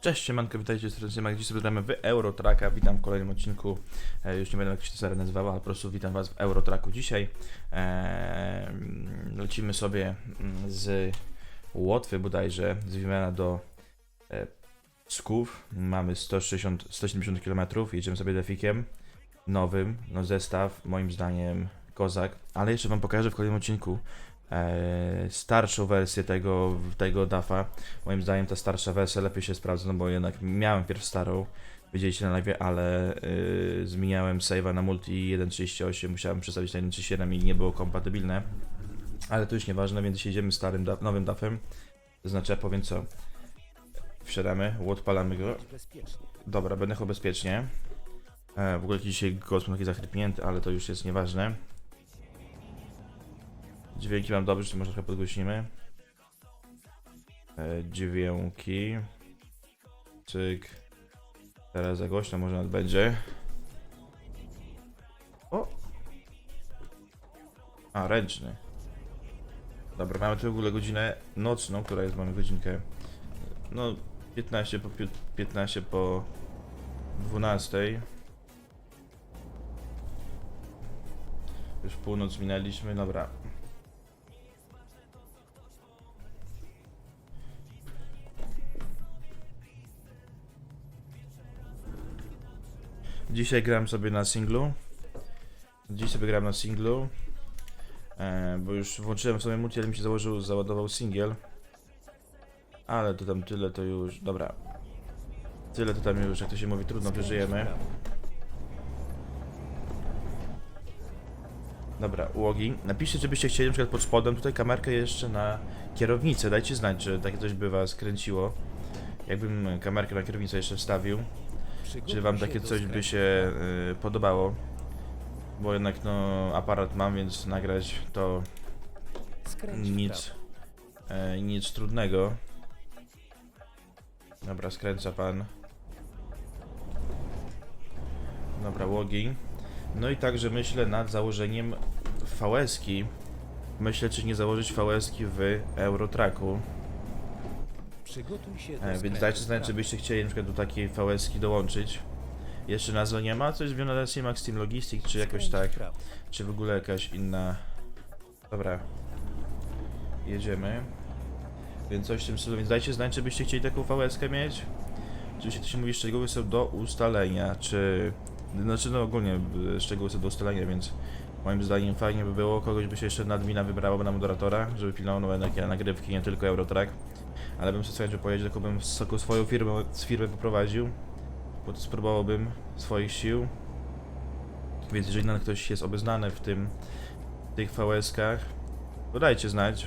Cześć, siemanko, witajcie serdecznie, Marek. Dziś sobie gramy w Eurotracka. Witam w kolejnym odcinku. E, już nie będę jak się to seria nazywała, ale po prostu witam Was w Eurotracku dzisiaj. E, lecimy sobie mm, z Łotwy bodajże, z Wimena do e, Sków. Mamy 160, 170 km, jedziemy sobie defikiem nowym, no zestaw, moim zdaniem kozak. Ale jeszcze Wam pokażę w kolejnym odcinku starszą wersję tego, tego DAFa. Moim zdaniem ta starsza wersja lepiej się sprawdza, no bo jednak miałem pierw starą, widzieliście na live, ale yy, zmieniałem save'a na multi 1.38, musiałem przestawić na 1.37 i nie było kompatybilne. Ale to już nieważne, więc jedziemy starym, da- nowym DAFem. To znaczy, ja powiem co. Wsiadamy, odpalamy go. Dobra, będę chyba bezpiecznie. E, w ogóle dzisiaj głos mam taki zachrypnięty, ale to już jest nieważne. Dźwięki mam dobrze, czy może trochę podgłośnimy. E, dźwięki. Cyk. Teraz za głośno może nawet będzie. O! A, ręczny. Dobra, mamy tu w ogóle godzinę nocną, która jest, mamy godzinkę. No, 15 po, pi- 15 po 12. Już północ minęliśmy, dobra. Dzisiaj gram sobie na singlu. Dziś sobie gram na singlu. E, bo już włączyłem sobie multi, ale mi się założył, załadował singiel. Ale to tam tyle to już. Dobra. Tyle to tam już, jak to się mówi, trudno przeżyjemy. Dobra, ułogi. Napiszcie, czy byście chcieli na przykład pod spodem tutaj kamerkę jeszcze na kierownicę. Dajcie znać, czy takie coś by was. Jakbym kamerkę na kierownicę jeszcze wstawił. Czy wam takie coś by się y, podobało? Bo jednak no aparat mam, więc nagrać to nic, e, nic trudnego. Dobra, skręca pan. Dobra, łogi. No i także myślę nad założeniem VS-ki. Myślę, czy nie założyć VS-ki w Eurotracku. Przygotuj się do E, więc dajcie znać, czy byście chcieli na przykład do takiej VS-ki dołączyć. Jeszcze nazwy nie ma? Coś związane z Max Team Logistics, czy jakoś tak? Czy w ogóle jakaś inna... Dobra. Jedziemy. Więc coś w tym stylu, więc dajcie znać, czy byście chcieli taką VS-kę mieć. Oczywiście to się mówi, szczegóły są do ustalenia, czy... Znaczy no ogólnie y, szczegóły są do ustalenia, więc moim zdaniem fajnie by było, kogoś by się jeszcze na admina wybrało na moderatora, żeby pilnował no, takie nagrywki, nie tylko Eurotrack. Ale bym sobie chęcią powiedział, tylko taką swoją firmę, z firmę poprowadził, bo spróbowałbym swoich sił. Więc jeżeli nawet ktoś jest obeznany w tym, w tych VS-kach, to dajcie znać.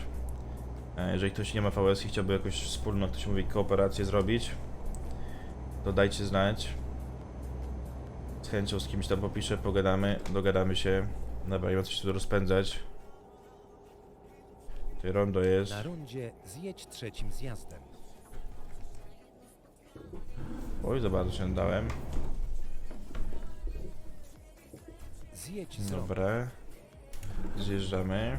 E, Jeżeli ktoś nie ma VS i chciałby jakąś wspólną, ktoś mówi, kooperację zrobić, to dajcie znać. Z chęcią z kimś tam popiszę, pogadamy, dogadamy się. Dobra, nie ma co się tu rozpędzać. Rondo jest. Na rondzie zjedź trzecim zjazdem. Oj, za bardzo się dałem. Zjedź z ronda. Dobra. Zjeżdżamy.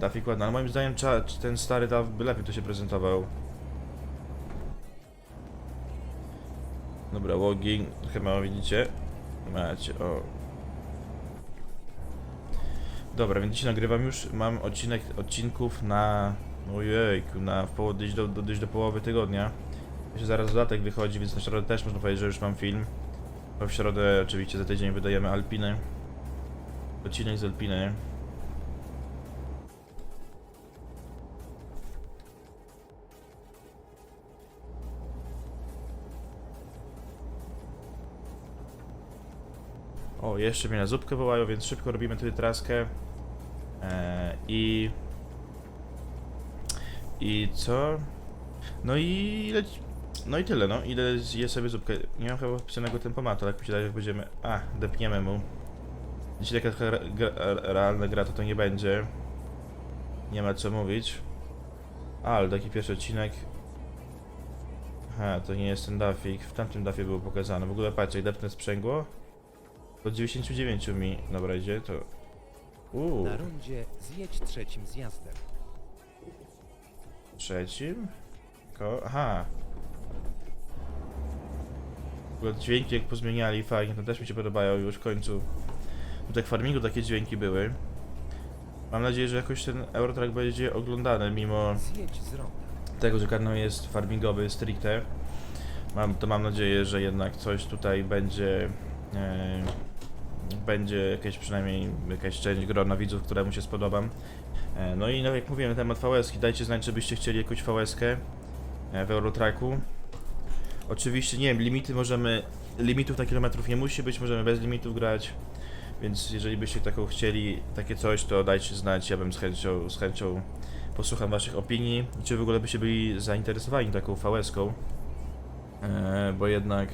Dafik ładny, ale moim zdaniem cza- ten stary Daf by lepiej to się prezentował. Dobra, logging, chyba widzicie. Macie, o. Dobra, więc dzisiaj nagrywam już, mam odcinek, odcinków na, ojejku, na w do, do, do, do połowy tygodnia. Jeszcze zaraz dodatek wychodzi, więc na środę też można powiedzieć, że już mam film. Bo w środę oczywiście za tydzień wydajemy Alpiny. Odcinek z Alpiny. O, jeszcze mnie na zupkę wołają, więc szybko robimy tutaj traskę. I... I co? No i. No i tyle, no. Idę zje sobie zupkę. Nie mam chyba wpisanego tempomatu, ale jak mi się daje, jak będziemy... A, depniemy mu. Jeśli taka re- gra, realna gra, to to nie będzie. Nie ma co mówić. A, ale taki pierwszy odcinek. Aha, to nie jest ten dafik. W tamtym dafie było pokazane. W ogóle patrzcie, jak depnę sprzęgło. Po 99 mi... Dobra, idzie, to... Uuu, Na rondzie zjedź trzecim zjazdem. trzecim? Ko... Aha. W ogóle dźwięki jak pozmieniali, fajnie, to też mi się podobają już w końcu. Tutaj w farmingu takie dźwięki były. Mam nadzieję, że jakoś ten Eurotrack będzie oglądany, mimo Zjedź z ronda. tego, że kanał jest farmingowy stricte. Mam, to mam nadzieję, że jednak coś tutaj będzie. E, będzie jakieś przynajmniej jakaś część grona widzów, któremu się spodobam. E, no i no, jak mówiłem temat VS, dajcie znać, czy byście chcieli jakąś VS e, w Eurotracku. Oczywiście, nie wiem, limity możemy. Limitów na kilometrów nie musi być, możemy bez limitów grać. Więc jeżeli byście taką chcieli, takie coś, to dajcie znać, ja bym z chęcią, z chęcią posłucham waszych opinii, czy w ogóle byście byli zainteresowani taką VS-ką. Eee, bo jednak,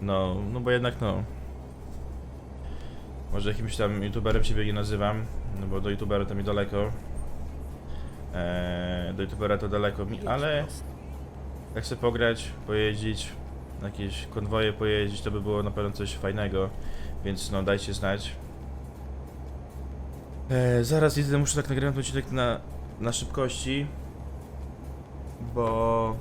no, no bo jednak no. Może jakimś tam youtuberem siebie nie nazywam, no bo do youtubera to mi daleko. Eee, do youtubera to daleko mi, ale jak chcę pograć, pojeździć, na jakieś konwoje pojeździć, to by było na pewno coś fajnego, więc no dajcie znać. E, zaraz widzę, muszę tak ten odcinek na, na szybkości, bo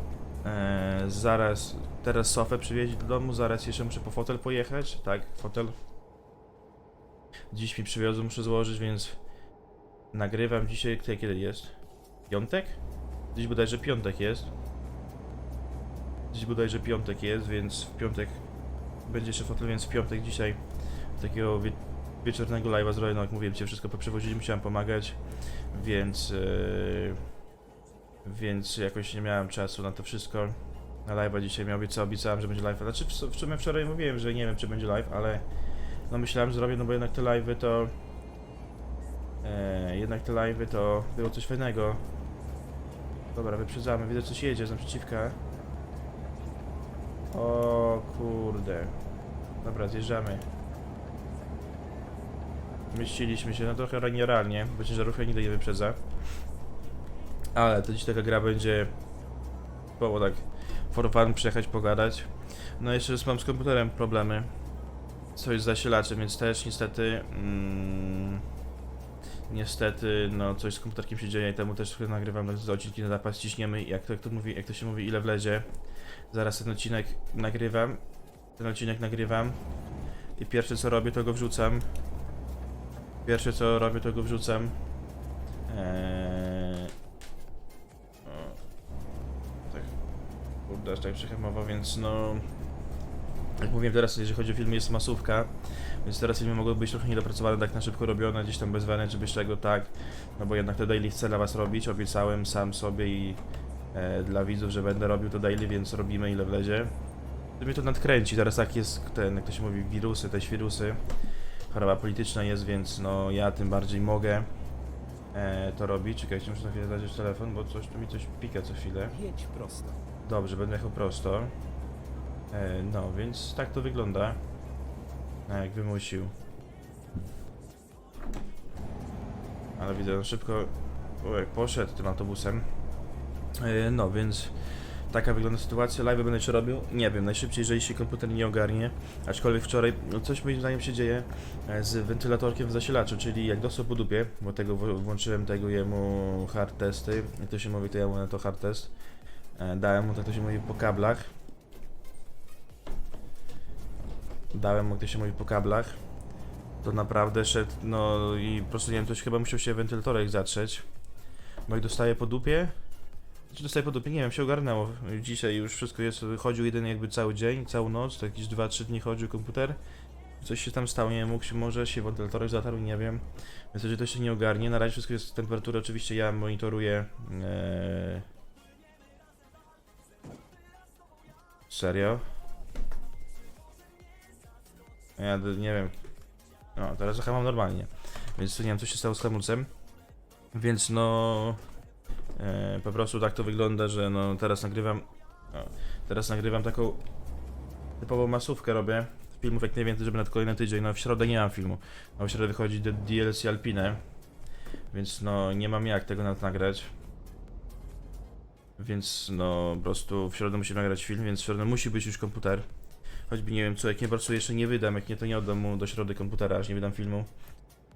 e, zaraz, teraz sofę przywieźć do domu, zaraz jeszcze muszę po fotel pojechać, tak, fotel. Dziś mi przywiozą, muszę złożyć, więc nagrywam dzisiaj, kiedy jest? Piątek? Dziś bodajże piątek jest. Dziś bodajże piątek jest, więc w piątek będzie jeszcze fotel, więc w piątek dzisiaj takiego wie wieczornego live'a zrobię, no jak mówiłem, cię wszystko poprzewozili, musiałem pomagać, więc yy, więc jakoś nie miałem czasu na to wszystko. Na live'a dzisiaj miał co obiecałem, że będzie live. Znaczy w, w sumie wczoraj mówiłem, że nie wiem czy będzie live, ale no myślałem, że zrobię, no bo jednak te live'y to e, jednak te live'y to było coś fajnego. Dobra, wyprzedzamy, widzę coś jedzie z naprzeciwka. O kurde. Dobra, zjeżdżamy. Mieściliśmy się, no trochę nierealnie, bo ciężarówka nigdy nie wyprzedza. Ale to dziś taka gra będzie było tak for fun przyjechać pogadać. No jeszcze mam z komputerem problemy. Coś z zasilaczem, więc też niestety mm, niestety no coś z komputerkiem się dzieje i temu też nagrywam z odcinki na zapas ciśniemy jak to, jak to mówi, jak to się mówi ile wlezie. Zaraz ten odcinek nagrywam. Ten odcinek nagrywam. I pierwsze co robię to go wrzucam. Pierwsze co robię to go wrzucam. Eee... O. Tak. Kurde, aż tak przehamował, więc no... Jak mówiłem teraz, jeżeli chodzi o filmy, jest masówka, więc teraz filmy mogły być trochę niedopracowane, tak na szybko robione, gdzieś tam bez czy bez czego, tak. No bo jednak to daily chcę dla was robić, obiecałem sam sobie i e, dla widzów, że będę robił to daily, więc robimy ile wlezie. To mnie to nadkręci, teraz tak jest ten, jak to się mówi, wirusy, te wirusy. Choroba polityczna jest, więc no ja tym bardziej mogę e, to robić. Czekajcie, muszę na chwilę dać telefon, bo coś tu mi coś pika co chwilę. Jedź prosto. Dobrze, będę jechał prosto. E, no, więc tak to wygląda. Jak wymusił. Ale widzę, szybko o, jak poszedł tym autobusem. E, no, więc taka wygląda sytuacja. Live będę jeszcze robił. Nie wiem, najszybciej, jeżeli się komputer nie ogarnie. Aczkolwiek wczoraj no coś moim zdaniem się dzieje e, z wentylatorkiem w zasilaczu, czyli jak dostał po dupie, bo tego włączyłem tego jemu hard testy. Jak to się mówi, to ja mu na to hard test. Dałem mu, tak to się mówi, po kablach. Dałem mu, to się mówi, po kablach. To naprawdę szedł, no i po prostu nie wiem, coś chyba musiał się wentylatorek zatrzeć. Bo jak dostaje po dupie, czy dostaje po dupie, nie wiem, się ogarnęło. Dzisiaj już wszystko jest, chodził jeden jakby cały dzień, całą noc, to jakieś 2-3 dni chodził komputer. Coś się tam stało, nie wiem, mógł się, może się wentylatorek zatarł, nie wiem. Więc jeżeli to się nie ogarnie, na razie wszystko jest temperatura, oczywiście ja monitoruję. E, Serio? Ja nie wiem. No, teraz chyba mam normalnie. Więc nie wiem, co się stało z hamulcem. Więc no. E, po prostu tak to wygląda, że no teraz nagrywam. O, teraz nagrywam taką typową masówkę robię. Filmów jak najwięcej, żeby na kolejny tydzień. No w środę nie mam filmu. No w środę wychodzi DLC Alpine. Więc no nie mam jak tego nawet nagrać. Więc no po prostu w środę musimy nagrać film, więc w środę musi być już komputer. Choćby nie wiem co, jak nie pracuję jeszcze nie wydam, jak nie to nie oddam mu do środy komputera, aż nie wydam filmu.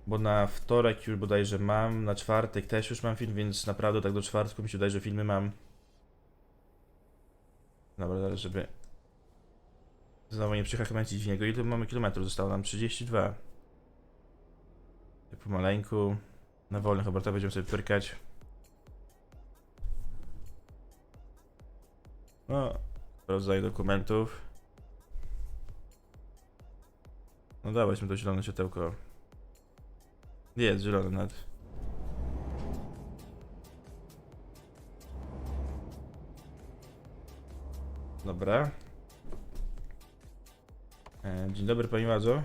Bo na wtorek już bodajże mam, na czwartek też już mam film, więc naprawdę tak do czwartku mi się wydaje, że filmy mam. Dobra, zaraz żeby... Znowu nie przychachmęcić w niego. Ile mamy kilometrów? Zostało nam 32. Tak Pomaleńku. Na wolnych obrotach będziemy sobie pyrkać. No, rodzaj dokumentów. No dawać mi to zielone światełko. Jest zielone nawet. Dobra. E, dzień dobry Pani Ładzo.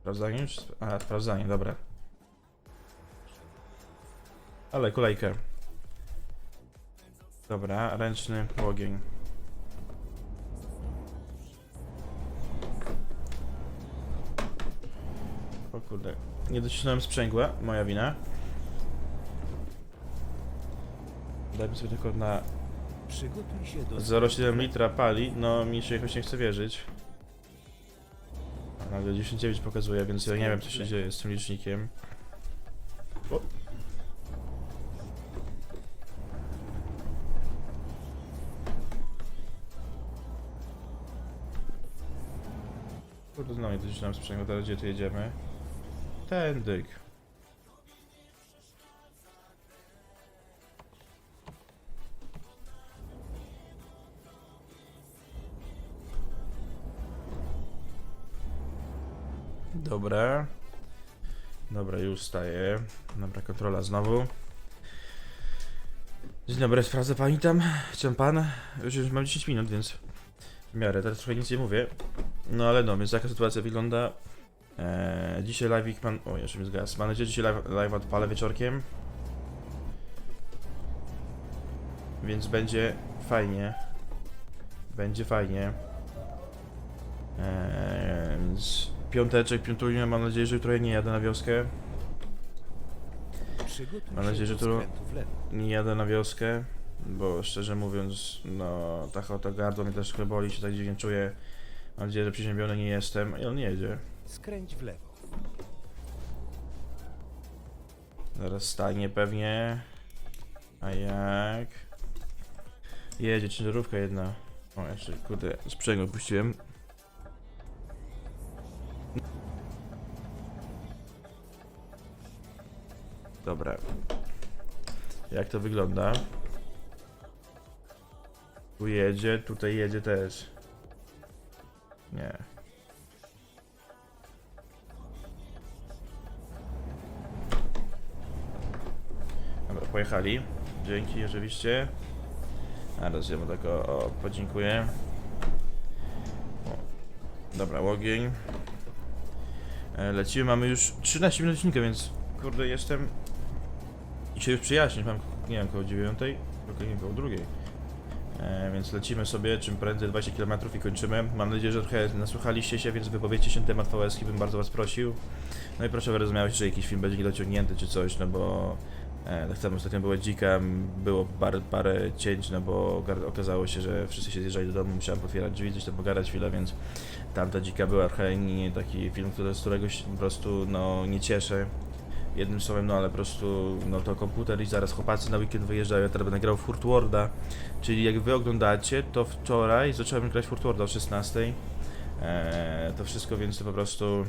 Sprawdzanie? Czy... A, sprawdzanie, dobra. Ale kolejkę. Dobra, ręczny ogień. Nie docisnąłem sprzęgła, moja wina. Dajmy sobie tylko na Przygotuj się do 0,7 litra pali, no mi się jakoś nie chce wierzyć. A Nagle 10,9 pokazuje, więc ja nie wiem co się dzieje z tym licznikiem. O. Kurde, znowu nie docisnąłem sprzęgła, teraz gdzie tu jedziemy? Tędyk. Dobra. Dobra, już staję. Dobra, kontrola znowu. Dzień dobry, sprawdzę pani tam. Chciałem pan. Już, już mam 10 minut, więc w miarę. Teraz trochę nic nie mówię. No ale no, więc jaka sytuacja wygląda. Eee, dzisiaj live'ik mam. O, jeszcze mi zgasł. Mam nadzieję, że dzisiaj live, live odpalę wieczorkiem. Więc będzie fajnie. Będzie fajnie. Eee, więc piąteczek, piątunia, mam nadzieję, że jutro nie jadę na wioskę. Mam nadzieję, że tu-. Nie jadę na wioskę, bo szczerze mówiąc, no ta ochota gardło mnie też trochę boli, się tak dziwnie czuję. Mam nadzieję, że przeziębiony nie jestem i on nie jedzie. Skręć w lewo. Zaraz stanie pewnie. A jak? Jedzie ciężarówka jedna. O, jeszcze kurde, sprzęgło puściłem. Dobra. Jak to wygląda? Tu jedzie, tutaj jedzie też. Nie. Pojechali. Dzięki oczywiście. Teraz ja mu tak o, o podziękuję. O. Dobra, ogień. E, lecimy, mamy już 13 minut odcinka, więc kurde jestem... I się już przyjaźnić, mam nie wiem, koło 9, koło, nie koło drugiej. E, więc lecimy sobie czym prędzej 20 km i kończymy. Mam nadzieję, że trochę nasłuchaliście się, więc wypowiedzcie się na temat VS, bym bardzo was prosił. No i proszę wyrozumiałeś, że jakiś film będzie niedociągnięty czy coś, no bo E, tak samo ostatnio była dzika, było parę, parę cięć, no bo okazało się, że wszyscy się zjeżdżali do domu, musiałem otwierać drzwi, coś tam pogadać chwilę, więc tamta dzika była trochę nie taki film, który, z którego się po prostu no, nie cieszę. Jednym słowem, no ale po prostu no to komputer i zaraz chłopacy na weekend wyjeżdżają, ja teraz będę grał w Furt Worda, czyli jak wy oglądacie, to wczoraj zacząłem grać w Furt Worda o 16. E, to wszystko, więc to po prostu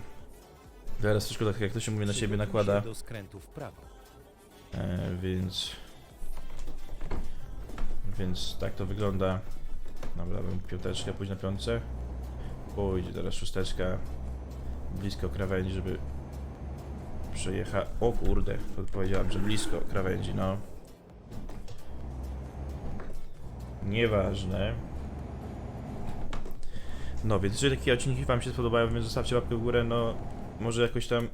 teraz wszystko tak jak to się mówi na siebie nakłada. do skrętu w prawo. E, więc. Więc tak to wygląda. Dobra, bym piąteczkę pójść na piątce. Pójdzie teraz szósteczka. Blisko krawędzi, żeby przejechać. O kurde, powiedziałem, że blisko krawędzi, no. Nieważne. No, więc jeżeli takie odcinki Wam się spodobają, więc zostawcie łapkę w górę, no może jakoś tam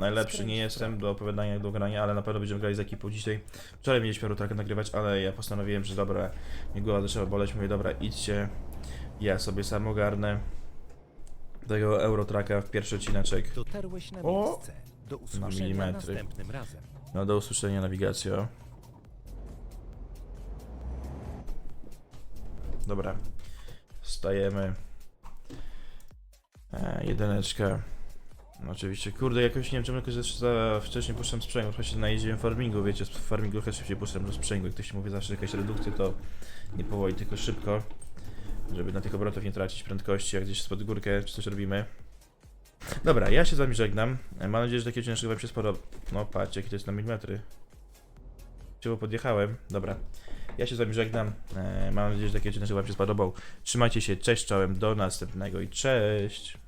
najlepszy nie jestem do opowiadania, do grania, ale na pewno będziemy grali z ekipą dzisiaj. Wczoraj mieliśmy Eurotrack nagrywać, ale ja postanowiłem, że dobra, mi głowa zaczęła boleć, mówię dobra, idźcie, ja sobie sam ogarnę tego Eurotracka w pierwszy odcineczek. Dotarłeś na O! miejsce. Do usłyszenia milimetry. następnym razem. No do usłyszenia nawigacjo. Dobra. Stajemy. E, jedyneczka. Oczywiście, kurde, jakoś nie wiem czemu jakoś zawsze za wcześnie puszczam sprzęgło, choć najeździłem farmingu, wiecie, w farmingu też szybciej puszczam do sprzęgła, jak ktoś mówi zawsze jakaś redukcja, to nie powoli, tylko szybko. żeby na tych obrotach nie tracić prędkości, jak gdzieś spod górkę czy coś robimy. Dobra, ja się z wami żegnam. Mam nadzieję, że taki odcinek wam się spodobał. No patrz, jakie to jest na milimetry. Czego podjechałem? Dobra. Ja się z wami żegnam. E, Mam nadzieję, że taki odcinek wam się spodobał. Trzymajcie się, cześć, czołem, do następnego i cześć.